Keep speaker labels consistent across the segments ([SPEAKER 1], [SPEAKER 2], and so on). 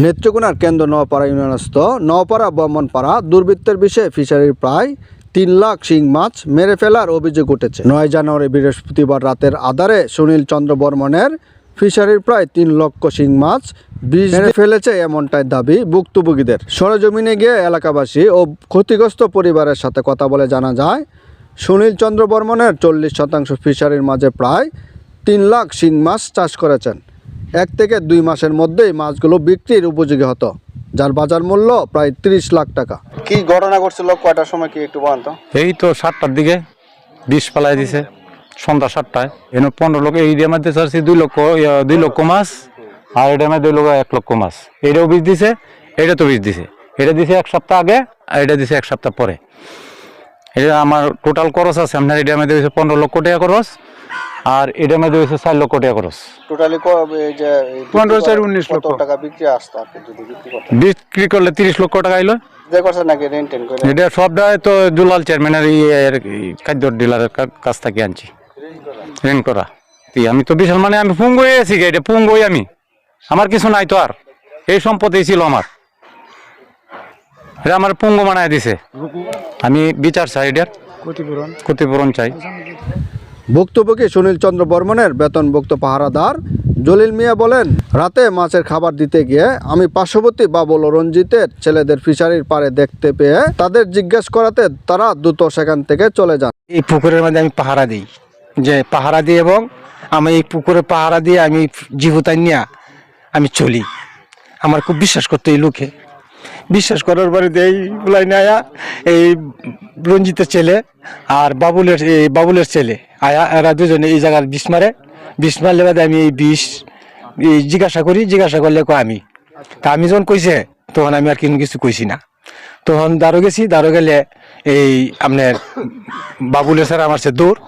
[SPEAKER 1] নেত্রকোনার কেন্দ্র নওপাড়া ইউনিয়নস্থ নওপাড়া ব্রাহ্মণপাড়া দুর্বৃত্তের বিষয়ে ফিশারির প্রায় তিন লাখ শিং মাছ মেরে ফেলার অভিযোগ উঠেছে। নয় জানুয়ারি বৃহস্পতিবার রাতের আধারে সুনীল চন্দ্র বর্মনের ফিশারির প্রায় তিন লক্ষ শিং মাছ বিষ ফেলেছে এমনটাই দাবি ভুক্তভোগীদের। সরেজমিনে গিয়ে এলাকাবাসী ও ক্ষতিগ্রস্ত পরিবারের সাথে কথা বলে জানা যায় সুনীল চন্দ্র বর্মনের চল্লিশ শতাংশ ফিশারির মাঝে প্রায় তিন লাখ শিং মাছ চাষ করেছেন। এক থেকে দুই মাসের মধ্যেই মাছগুলো বিক্রির উপযোগী হতো যার বাজার মূল্য প্রায় তিরিশ লাখ টাকা। কি ঘটনা ঘটছিল? কয়টার সময় কি একটু বলতো
[SPEAKER 2] এই তো সাতটার দিকে বিষ পালাই দিছে সন্ধ্যা সাতটায়। এনে পনেরো লোক এই দিয়ে মধ্যে চাচ্ছি দুই লক্ষ দুই লক্ষ মাছ আর এটা মধ্যে দুই লক্ষ এক লক্ষ মাছ। এটাও বীজ দিছে এটা তো বীজ দিছে। এটা দিছে এক সপ্তাহ আগে আর এটা দিছে এক সপ্তাহ পরে। এটা আমার টোটাল খরচ আছে আপনার এটার মধ্যে হয়েছে পনেরো লক্ষ টাকা খরচ আর এটার মধ্যে হয়েছে চার লক্ষ টাকা খরচ।
[SPEAKER 1] টোটালি
[SPEAKER 2] পনেরো চার উনিশ লক্ষ।
[SPEAKER 1] টাকা বিক্রি আসতো বিক্রি
[SPEAKER 2] করলে তিরিশ লক্ষ টাকা এলো এটা সবটাই তো দুলাল চেয়ারম্যানের ইয়ের খাদ্য ডিলারের কাছ থেকে আনছি। ঋণ করা। আমি তো বিশাল মানে আমি পুঙ্গ হয়ে আছি গে, এটা পুঙ্গই আমি। আমার কিছু নাই তো আর। এই সম্পত্তি ছিল আমার। এটা আমার পুঙ্গ বানায় দিছে। আমি বিচার চাই এটার।
[SPEAKER 3] ক্ষতিপূরণ?
[SPEAKER 2] ক্ষতিপূরণ চাই।
[SPEAKER 1] ভুক্তভোগী সুনীল চন্দ্র বর্মনের বেতনভুক্ত পাহারাদার জলিল মিয়া বলেন রাতে মাছের খাবার দিতে গিয়ে আমি পার্শ্ববর্তী বাবুল রঞ্জিতের ছেলেদের ফিশারির পাড়ে দেখতে পেয়ে তাদের জিজ্ঞেস করাতে তারা দ্রুত সেখান থেকে চলে যান।
[SPEAKER 3] এই পুকুরের মধ্যে আমি পাহারা দিই। যে পাহারা দিই এবং আমি এই পুকুরে পাহারা দিয়ে আমি জীবতাই নিয়ে আমি চলি। আমার খুব বিশ্বাস করতে এই লোকে। বিশ্বাস করার পরে এই গুলাই নেয়া এই রঞ্জিতের ছেলে আর বাবুলের, এই বাবুলের ছেলে। আয়া, এরা দুজনে এই জায়গার বিষ মারে। বিষ মারলে বাদে আমি এই বিষ, এই জিজ্ঞাসা করি, জিজ্ঞাসা করলে কয় আমি? তা আমি যখন কইছে, তখন আমি আর কিন্তু কিছু কইছি না। তখন দাঁড়ো গেছি দাঁড়ো গেলে এই আপনার বাবুলের স্যার আমার সে দৌড়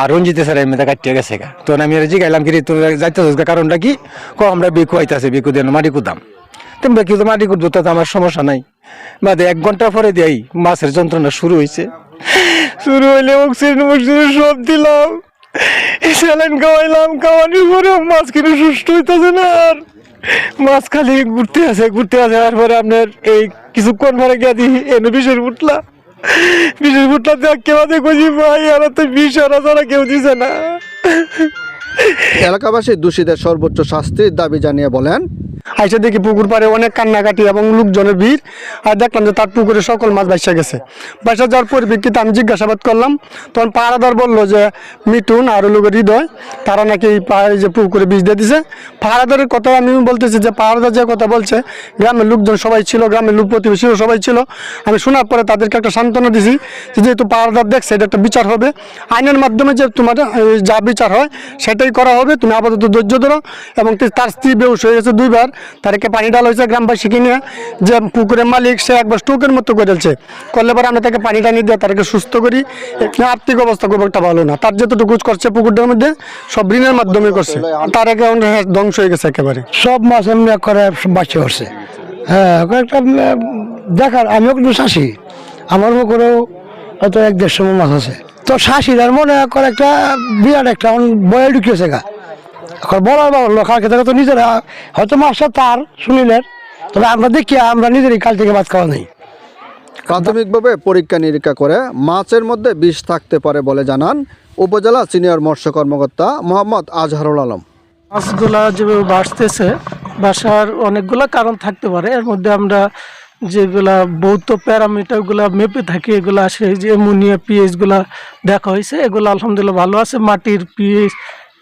[SPEAKER 3] আর রঞ্জিতের স্যার এমনি কাটিয়ে গেছে গা। তখন আমি আর জিগাইলাম কি তোর যাইতে কারণটা কি? ক আমরা বেকু আইতাছে বেকু দেন, মাটি কুদাম। তুমি বেকু তো মাটি কুদবো তাতে আমার সমস্যা নাই। বাদে এক ঘণ্টা পরে দেয় মাছের যন্ত্রণা শুরু হয়েছে। শুরু হইলে অক্সিজেন অক্সিজেন সব দিলাম। স্যালাইন খাওয়াইলাম, খাওয়ানোর পরে মাছ কিন্তু সুস্থ হইতেছে না আর। মাছ খালি ঘুরতে আছে ঘুরতে আছে, তারপরে আপনার এই কিছুক্ষণ পরে গিয়ে দিই এনে বিষের উঠলা বিষের উঠলা দেখ কেউ দেখছি ভাই আর তো বিষ আনা ছাড়া কেউ দিছে না।
[SPEAKER 1] এলাকাবাসী দোষীদের সর্বোচ্চ শাস্তির দাবি জানিয়ে বলেন
[SPEAKER 4] আইসা দেখি পুকুর পাড়ে অনেক কান্নাকাটি এবং লোকজনের ভিড়। আর দেখলাম যে তার পুকুরে সকল মাছ বাইসা গেছে। বাইসা যাওয়ার পরিপ্রেক্ষিতে আমি জিজ্ঞাসাবাদ করলাম, তখন পাহারাদার বলল যে মিটুন আর লোক হৃদয়, তারা নাকি এই পাহাড়ে যে পুকুরে বীজ দিয়ে দিছে? পাহারাদারের কথা আমি বলতেছি যে, পাহারাদার যে কথা বলছে, গ্রামের লোকজন সবাই ছিল, গ্রামের লোক প্রতিবেশীও সবাই ছিল। আমি শোনার পরে তাদেরকে একটা সান্ত্বনা দিছি যে, যেহেতু পাহারাদার দেখছে, এটা একটা বিচার হবে। আইনের মাধ্যমে যে তোমার যা বিচার হয়, সেটাই করা হবে। তুমি আপাতত ধৈর্য ধরো এবং তার স্ত্রী বেউস হয়ে গেছে দুইবার। তাদেরকে পানি ডাল হয়েছে গ্রামবাসীকে নিয়ে যে পুকুরের মালিক সে একবার স্টোকের মতো করেছে করলে পরে আমরা তাকে পানি টানি দিয়ে তাদেরকে সুস্থ করি। আর্থিক অবস্থা খুব একটা ভালো না। তার যতটুকু করছে পুকুরটার মধ্যে সব ঋণের মাধ্যমে করছে। তার অ্যাকাউন্ট ধ্বংস হয়ে গেছে একেবারে।
[SPEAKER 5] সব মাছ এমনি করে বাচ্চা করছে হ্যাঁ উম, দেখার আমিও কিন্তু শাসি। আমার করেও হয়তো এক দেড়শো মাছ আছে। তো শাসিদার মনে করে একটা বিরাট একটা বয়ে ঢুকিয়েছে গা। এখন বাবল কালকে থেকে তো নিজেরা হয়তো মাছটা তার শুনিলেন তবে আমরা দেখি আমরা নিজেরই কাল থেকে মাছ খাওয়া নেই।
[SPEAKER 1] প্রাথমিকভাবে পরীক্ষা নিরীক্ষা করে মাছের মধ্যে বিষ থাকতে পারে বলে জানান উপজেলা সিনিয়র মৎস্য কর্মকর্তা মোহাম্মদ আজহারুল আলম।
[SPEAKER 6] মাছগুলা যেভাবে বাড়তেছে বাসার অনেকগুলা কারণ থাকতে পারে। এর মধ্যে আমরা যেগুলা ভৌত প্যারামিটারগুলা মেপে থাকি এগুলো আসে যে অ্যামোনিয়া পিএইচগুলা দেখা হয়েছে। এগুলো আলহামদুলিল্লাহ ভালো আছে। মাটির পিএইচ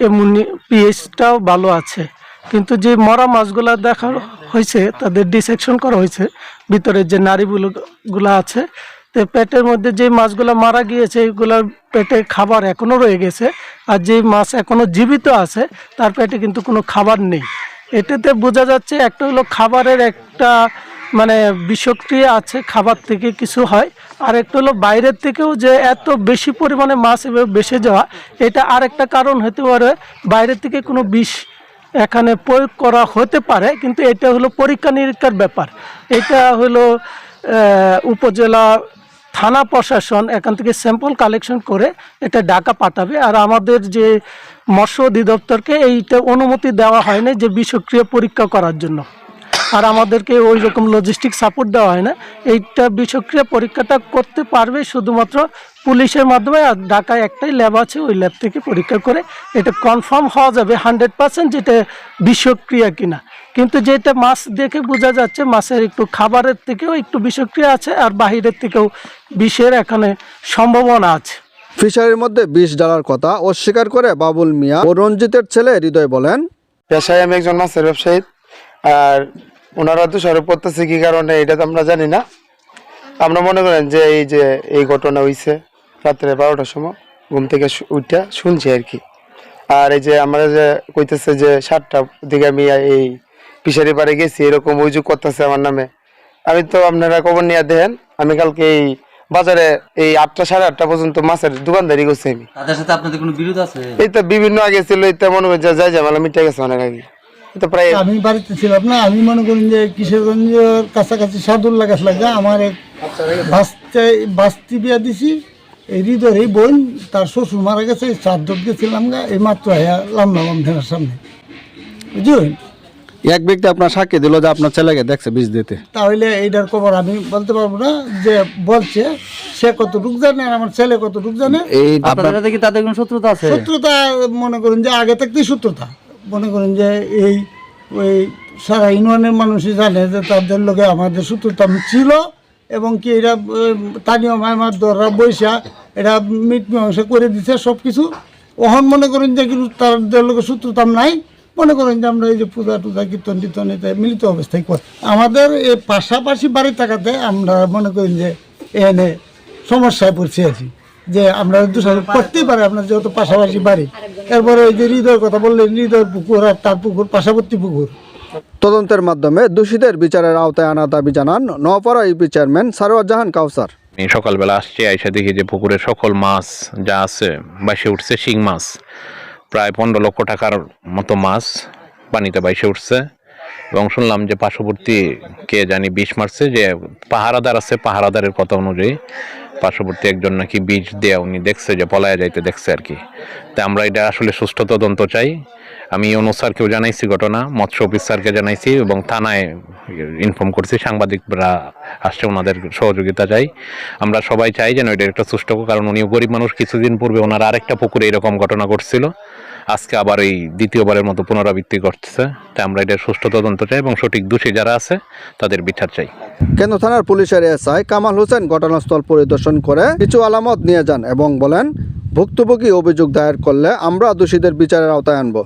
[SPEAKER 6] এমনি পিএইচটাও ভালো আছে। কিন্তু যে মরা মাছগুলা দেখা হয়েছে, তাদের ডিসেকশন করা হয়েছে, ভিতরে যে নারীগুলো আছে, তো পেটের মধ্যে যে মাছগুলো মারা গিয়েছে, এগুলোর পেটে খাবার এখনও রয়ে গেছে, আর যে মাছ এখনও জীবিত আছে, তার পেটে কিন্তু কোনো খাবার নেই। এটাতে বোঝা যাচ্ছে একটা হলো খাবারের একটা মানে বিষক্রিয়া আছে, খাবার থেকে কিছু হয়। আর একটা হলো বাইরের থেকেও যে এত বেশি পরিমাণে মাছ এভাবে বেসে যাওয়া, এটা আরেকটা কারণ হতে পারে, বাইরের থেকে কোনো বিষ এখানে প্রয়োগ করা হতে পারে, কিন্তু এটা হলো পরীক্ষা নিরীক্ষার ব্যাপার। এটা হলো উপজেলা থানা প্রশাসন এখান থেকে স্যাম্পল কালেকশন করে এটা ঢাকা পাঠাবে। আর আমাদের যে মৎস্য অধিদপ্তরকে এইটা অনুমতি দেওয়া হয়নি যে বিষক্রিয়া পরীক্ষা করার জন্য। আর আমাদেরকে ওই রকম লজিস্টিক সাপোর্ট দেওয়া হয় না। এইটা বিষক্রিয়া পরীক্ষাটা করতে পারবে শুধুমাত্র পুলিশের মাধ্যমে আর ঢাকায় একটাই ল্যাব আছে ওই ল্যাব থেকে পরীক্ষা করে এটা কনফার্ম হওয়া যাবে হান্ড্রেড পার্সেন্ট যেটা বিষক্রিয়া কিনা। কিন্তু যেটা মাছ দেখে বোঝা যাচ্ছে মাছের একটু খাবারের থেকেও একটু বিষক্রিয়া আছে আর বাহিরের থেকেও বিষের এখানে সম্ভাবনা আছে।
[SPEAKER 1] ফিশারির মধ্যে বিষ ডালার কথা অস্বীকার করে বাবুল মিয়া ও রঞ্জিতের ছেলে হৃদয় বলেন
[SPEAKER 7] পেশায় আমি একজন মাছের ব্যবসায়ী আর ওনারা দোষারোপ করতেছে কি কারণে এটা তো আমরা জানি না। আমরা মনে করেন যে এই যে এই ঘটনা হইছে রাত্রে বারোটার সময় ঘুম থেকে শু- উঠা শুনছি আর কি। আর এই যে আমরা যে কইতেছে যে সাতটার দিকে আমি এই পিসারি পাড়ে গেছি এরকম অভিযোগ করতেছে আমার নামে। আমি তো আপনারা খবর নিয়ে দেখেন আমি কালকে এই বাজারে এই আটটা সাড়ে আটটা পর্যন্ত মাছের দোকানদারি করছি আমি।
[SPEAKER 8] তাদের সাথে আপনাদের কোনো বিরোধ আছে?
[SPEAKER 7] এই তো বিভিন্ন আগে ছিল এই তো মনে করি যে যাই ঝামেলা মিটে গেছে অনেক আগে। তো প্রায়
[SPEAKER 5] আমি বাড়িতে ছিলাম না আমি মনে করি যে কিশোরগঞ্জের কাছাকাছি সাদুল্লা গাছ লাগে আমার এক বাস্তে বাস্তি বিয়া দিছি এই হৃদয়ের এই বোন তার শ্বশুর মারা গেছে এই চার দোক গেছিলাম গা এই মাত্র আয়া লামলাম আমদের সামনে। বুঝলেন?
[SPEAKER 1] এক ব্যক্তি আপনার সাক্ষী দিল যে আপনার ছেলেকে দেখছে বিষ দিতে।
[SPEAKER 5] তাহলে এইটার খবর আমি বলতে পারব না যে বলছে সে কত কতটুক জানে আর আমার ছেলে কত কতটুক জানে?
[SPEAKER 1] এই
[SPEAKER 8] আপনাদের কি তাদের কোনো শত্রুতা আছে?
[SPEAKER 5] শত্রুতা মনে করেন যে আগে থাকতেই শত্রুতা। মনে করেন যে এই, ওই সারা ইউনিয়নের মানুষই জানে যে তাদের লোকে আমাদের শত্রুতা ছিল এবং কি এরা স্থানীয় মামার দররা বৈশা এরা মীমাংসা করে দিছে সব কিছু ওহন মনে করেন যে কিন্তু তাদের লোকের শত্রুতা নাই। মনে করেন যে আমরা এই যে পূজা টুজা, কীর্তন টীর্তন এতে মিলিত অবস্থায় করি, আমাদের এই পাশাপাশি বাড়ি থাকাতে আমরা মনে করেন যে এনে সমস্যায় পড়ছি আছি। যে আমরা দোষারোপ করতেই পারে আপনার যেহেতু পাশাপাশি বাড়ি। এরপরে ওই যে হৃদয়ের কথা বললেন হৃদয়ের পুকুর আর তার পুকুর পাশাবর্তী পুকুর।
[SPEAKER 1] তদন্তের মাধ্যমে দোষীদের বিচারের আওতায় আনা দাবি জানান নওপাড়া ইউপি চেয়ারম্যান সারোয়ার জাহান কাউসার।
[SPEAKER 9] সকালবেলা আসছি আইসা দেখি যে পুকুরের সকল মাছ যা আছে বাইসে উঠছে শিং মাছ। প্রায় পনেরো লক্ষ টাকার মতো মাছ পানিতে বাইসে উঠছে। এবং শুনলাম যে পার্শ্ববর্তী কে জানি বিষ মারছে যে পাহারাদার আছে পাহারাদারের কথা অনুযায়ী। পার্শ্ববর্তী একজন নাকি বীজ দেয়া উনি দেখছে যে পলায়া যাইতে দেখছে আর কি। তা আমরা এটা আসলে সুষ্ঠু তদন্ত চাই। আমি অনু স্যারকেও জানাইছি ঘটনা, মৎস্য অফিস স্যারকে জানাইছি এবং থানায় ইনফর্ম করছি, সাংবাদিকরা আসছে ওনাদের সহযোগিতা চাই। আমরা সবাই চাই যেন এটা একটা সুষ্ঠু কারণ উনিও গরিব মানুষ, কিছুদিন পূর্বে ওনার আরেকটা পুকুরে এরকম ঘটনা ঘটছিল। আজকে আবার এই দ্বিতীয়বারের মতো পুনরাবৃত্তি করতেছে তাই আমরা এটা সুষ্ঠু তদন্ত চাই এবং সঠিক দোষী যারা আছে, তাদের বিচার চাই।
[SPEAKER 1] কেন্দ্র থানার পুলিশের এসআই কামাল হোসেন ঘটনাস্থল পরিদর্শন করে কিছু আলামত নিয়ে যান এবং বলেন, ভুক্তভোগী অভিযোগ দায়ের করলে আমরা দোষীদের বিচারের আওতায় আনব।